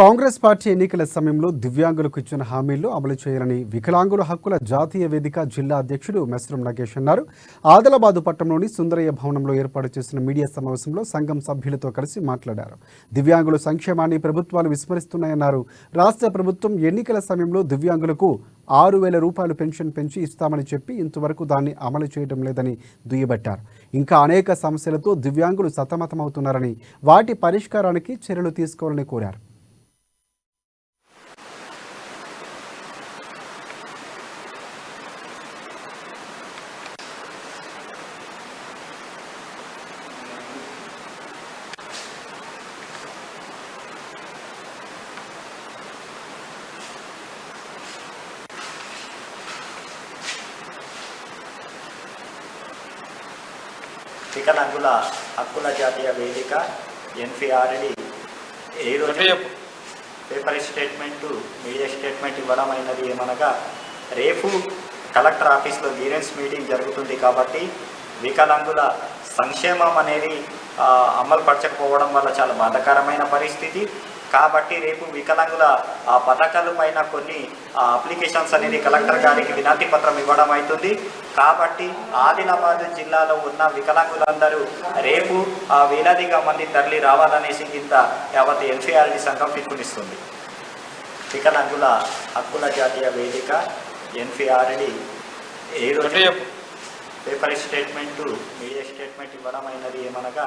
Congress party ఎన్నికల సమయంలో దివ్యాంగులకు ఇచ్చిన హామీలు అమలు చేయాలని వికలాంగుల హక్కుల జాతీయ వేదిక జిల్లా అధ్యక్షుడు మెస్రం నగేష్ అన్నారు. ఆదిలాబాదు పట్టణంలోని సుందరయ్య భవనంలో ఏర్పాటు చేసిన మీడియా సమావేశంలో సంఘం సభ్యులతో కలిసి మాట్లాడారు. దివ్యాంగుల సంక్షేమాన్ని ప్రభుత్వాలు విస్మరిస్తున్నాయన్నారు. రాష్ట్ర ప్రభుత్వం ఎన్నికల సమయంలో దివ్యాంగులకు ఆరు వేల రూపాయలు పెన్షన్ పెంచి ఇస్తామని చెప్పి ఇంతవరకు దాన్ని అమలు చేయడం లేదని దుయ్యబట్టారు. ఇంకా అనేక సమస్యలతో దివ్యాంగులు సతమతమవుతున్నారని వాటి పరిష్కారానికి చర్యలు తీసుకోవాలని కోరారు. వికలాంగుల హక్కుల జాతీయ వేదిక ఎన్పిఆర్డి ఏ రోజు పేపర్ స్టేట్మెంట్ మీడియా స్టేట్మెంట్ ఇవ్వడం అయినది ఏమనగా రేపు కలెక్టర్ ఆఫీస్లో గ్రీవెన్స్ మీటింగ్ జరుగుతుంది కాబట్టి వికలాంగుల సంక్షేమం అనేది అమలు పరచకపోవడం వల్ల చాలా బాధాకరమైన పరిస్థితి. కాబట్టి రేపు వికలాంగుల ఆ పథకాల పైన కొన్ని ఆ, అప్లికేషన్స్ అనేది కలెక్టర్ గారికి వినతి పత్రం ఇవ్వడం అవుతుంది. కాబట్టి ఆదిలాబాద్ జిల్లాలో ఉన్న వికలాంగులందరూ రేపు ఆ వేలాదిగా మంది తరలి రావాలనేసి ఇంత యావత్ ఎన్సీఆర్డి సంఘం పిలుపునిస్తుంది. వికలాంగుల హక్కుల జాతీయ వేదిక ఎన్పిఆర్డి ఏ రోజు పేపర్ స్టేట్మెంట్ మీడియా స్టేట్మెంట్ ఇవ్వడం అయినది ఏమనగా